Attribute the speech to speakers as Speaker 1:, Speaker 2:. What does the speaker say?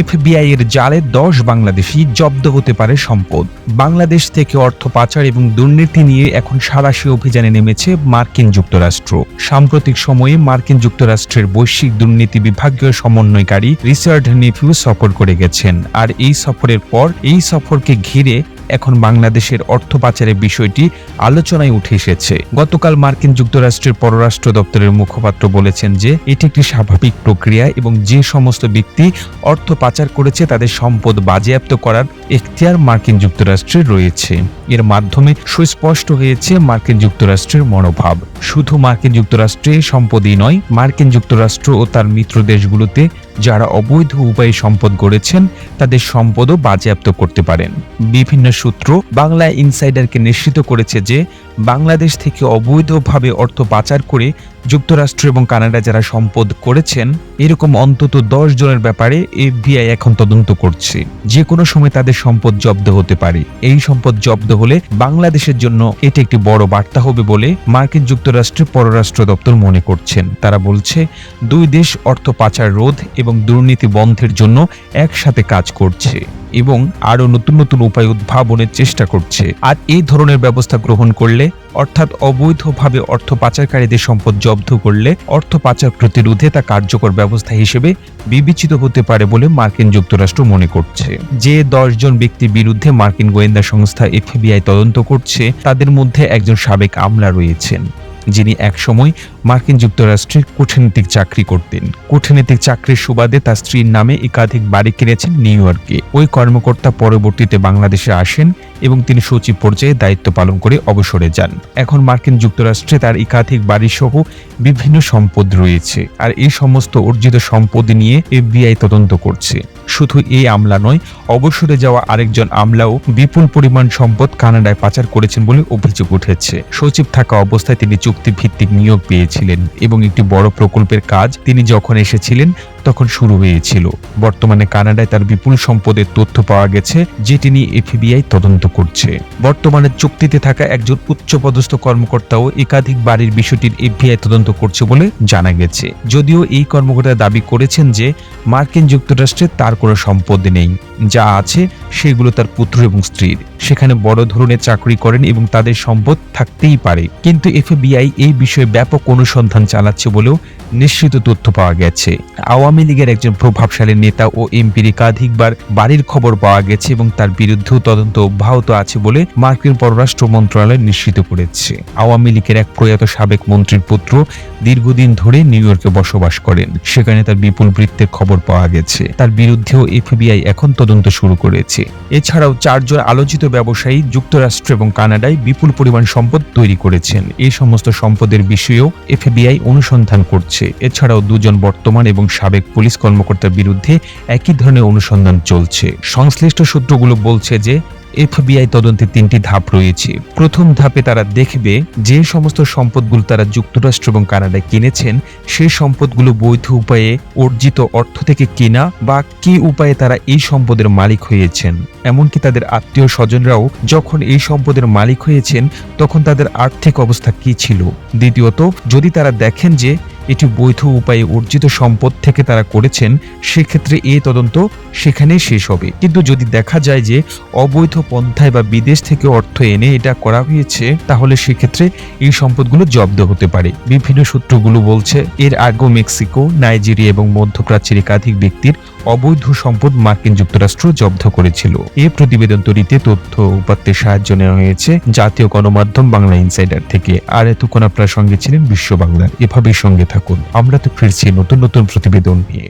Speaker 1: FBI এর জালে দশ বাংলাদেশি জব্দ হতে পারে সম্পদ। বাংলাদেশ থেকে অর্থ পাচার এবং দুর্নীতি নিয়ে এখন সারাশি অভিযানে নেমেছে মার্কিন যুক্তরাষ্ট্র। সাম্প্রতিক সময়ে মার্কিন যুক্তরাষ্ট্রের বৈশ্বিক দুর্নীতি বিভাগীয় সমন্বয়কারী রিচার্ড নিফিউ সফর করে গেছেন। আর এই সফরের পর এই সফরকে ঘিরে এখন বাংলাদেশের অর্থ পাচারের বিষয়টি আলোচনায় উঠে এসেছে। গতকাল মার্কিন যুক্তরাষ্ট্রের পররাষ্ট্র দপ্তরের মুখপাত্র বলেছেন যে, এটি একটি স্বাভাবিক প্রক্রিয়া এবং যে সমস্ত ব্যক্তি অর্থ পাচার করেছে তাদের সম্পদ বাজেয়াপ্ত করার এখতিয়ার মার্কিন যুক্তরাষ্ট্রের রয়েছে। এর মাধ্যমে সুস্পষ্ট হয়েছে মার্কিন যুক্তরাষ্ট্রের মনোভাব। শুধু মার্কিন যুক্তরাষ্ট্রে সম্পদই নয়, মার্কিন যুক্তরাষ্ট্র ও তার মিত্র দেশগুলোতে যারা অবৈধ উপায়ে সম্পদ গড়েছেন, তাদের সম্পদও বাজেয়াপ্ত করতে পারেন। বিভিন্ন সূত্র বাংলা ইনসাইডারকে নিশ্চিত করেছে যে বাংলাদেশ থেকে অবৈধভাবে অর্থ পাচার করে যুক্তরাষ্ট্র এবং কানাডা যারা সম্পদ করেছেন, এরকম অন্তত দশ জনের ব্যাপারে এফবিআই এখন তদন্ত করছে। যে কোনো সময় তাদের সম্পদ জব্দ হতে পারে। এই সম্পদ জব্দ হলে বাংলাদেশের জন্য এটি একটি বড় বার্তা হবে বলে মার্কিন যুক্তরাষ্ট্রের পররাষ্ট্র দপ্তর মনে করছেন। তারা বলছে, দুই দেশ অর্থ পাচার রোধ এবং দুর্নীতি বন্ধের জন্য একসাথে কাজ করছে এবং আরও নতুন নতুন উপায় উদ্ভাবনের চেষ্টা করছে। আর এই ধরনের ব্যবস্থা গ্রহণ করলে অর্থাৎ অবৈধভাবে অর্থ পাচারকারীদের সম্পদ জব্দ করলে অর্থ পাচার প্রতিরোধে তা কার্যকর ব্যবস্থা হিসেবে বিবেচিত হতে পারে বলে মার্কিন যুক্তরাষ্ট্র মনে করছে। যে দশজন ব্যক্তির বিরুদ্ধে মার্কিন গোয়েন্দা সংস্থা এফবিআই তদন্ত করছে, তাদের মধ্যে একজন সাবেক আমলা রয়েছেন। যিনি একসময় মার্কিন যুক্তরাষ্ট্রে কূটনীতিক চাকরি করতেন। কূটনীতিক চাকরির সুবাদে তার স্ত্রীর নামে একাধিক বাড়ি কিনেছেন নিউ ইয়র্কে। ওই কর্মকর্তা পরবর্তীতে বাংলাদেশে আসেন এবং তিনি সচিব পর্যায়ে দায়িত্ব পালন করে অবসরে যান। এখন মার্কিন যুক্তরাষ্ট্রে তার একাধিক বাড়ি সহ বিভিন্ন সম্পদ রয়েছে। আর এই সমস্ত অর্জিত সম্পদ নিয়ে এফবিআই তদন্ত করছে। শুধু এই আমলা নয়, অবসরে যাওয়া আরেকজন আমলাও বিপুল পরিমাণ সম্পদ কানাডায় পাচার করেছেন বলে অভিযোগ উঠেছে। সচিব থাকা অবস্থায় তিনি চুক্তিভিত্তিক নিয়োগ পেয়েছিলেন এবং একটি বড় প্রকল্পের কাজ তিনি যখন এসেছিলেন তখন শুরু হয়েছিল। বর্তমানে কানাডায় তার বিপুল সম্পদের তথ্য পাওয়া গেছে, যেটি নিয়ে এফবিআই তদন্ত করছে। বর্তমানে চুক্তিতে থাকা একজন উচ্চপদস্থ কর্মকর্তাও একাধিক বাড়ির বিষয়টির এফবিআই তদন্ত করছে বলে জানা গেছে। যদিও এই কর্মকর্তা দাবি করেছেন যে, মার্কিন যুক্তরাষ্ট্রে তার কোনো সম্পদ নেই। যা আছে, সেগুলো তার পুত্র এবং স্ত্রীর। সেখানে বড় ধরনের চাকরি করেন এবং তাদের সম্পদ থাকতেই পারে। কিন্তু এফবিআই এই বিষয়ে ব্যাপক অনুসন্ধান চালাচ্ছে বলেও নিশ্চিত তথ্য পাওয়া গেছে। আওয়ামী লীগের একজন প্রভাবশালী নেতা ও এমপির একাধিকবার বাড়ির খবর পাওয়া গেছে এবং তার বিরুদ্ধেও তদন্ত অব্যাহত আছে বলে মার্কিন পররাষ্ট্র মন্ত্রণালয় নিশ্চিত করেছে। আওয়ামী লীগের এক প্রয়াত সাবেক মন্ত্রীর পুত্র দীর্ঘদিন ধরে নিউ ইয়র্কে বসবাস করেন। সেখানে তার বিপুল বৃত্তের খবর পাওয়া গেছে। তার বিরুদ্ধেও এফবিআই এখন তদন্ত শুরু করেছে। এছাড়াও চারজন আলোচিত ব্যবসায়ী যুক্তরাষ্ট্র এবং কানাডায় বিপুল পরিমাণ সম্পদ তৈরি করেছেন। এই সমস্ত সম্পদের বিষয়েও এফবিআই অনুসন্ধান করছে। এছাড়াও দুজন বর্তমান এবং সাবেক পুলিশ কর্মকর্তার বিরুদ্ধে একই ধরনের অনুসন্ধান চলছে। সংশ্লিষ্ট সূত্রগুলো বলছে যে, এফবিআই তদন্তে তিনটি ধাপ রয়েছে। প্রথম ধাপে তারা দেখবে যে সমস্ত সম্পদগুলো তারা যুক্তরাষ্ট্র এবং কানাডায় কিনেছেন, সেই সম্পদগুলো বৈধ উপায়ে অর্জিত অর্থ থেকে কেনা বা কি উপায়ে তারা এই সম্পদের মালিক হয়েছেন। এমনকি তাদের আত্মীয় স্বজনরাও যখন এই সম্পদের মালিক হয়েছেন, তখন তাদের আর্থিক অবস্থা কি ছিল? দ্বিতীয়ত, যদি তারা দেখেন যে এটি বৈধ উপায়ে অর্জিত সম্পদ থেকে তারা করেছেন, সেক্ষেত্রে এ তদন্ত সেখানেই শেষ হবে। কিন্তু যদি দেখা যায় যে অবৈধ পন্থায় বা বিদেশ থেকে অর্থ এনে এটা করা হয়েছে, তাহলে সেক্ষেত্রে এই সম্পদগুলো জব্দ হতে পারে। বিভিন্ন সূত্রগুলো বলছে, এর আগেও মেক্সিকো, নাইজেরিয়া এবং মধ্যপ্রাচ্যের একাধিক ব্যক্তির অবৈধ সম্পদ মার্কিন যুক্তরাষ্ট্র জব্দ করেছিল। এ প্রতিবেদন তৈরিতে তথ্য উপাত্তের সাহায্য নেওয়া হয়েছে। জাতীয় গণমাধ্যম বাংলা ইনসাইডার থেকে আর এতক্ষণ আপনার সঙ্গে ছিলেন বিশ্ব বাংলার এভাবেই সঙ্গে থাকুন। আমরা তো ফিরছি নতুন নতুন প্রতিবেদন নিয়ে।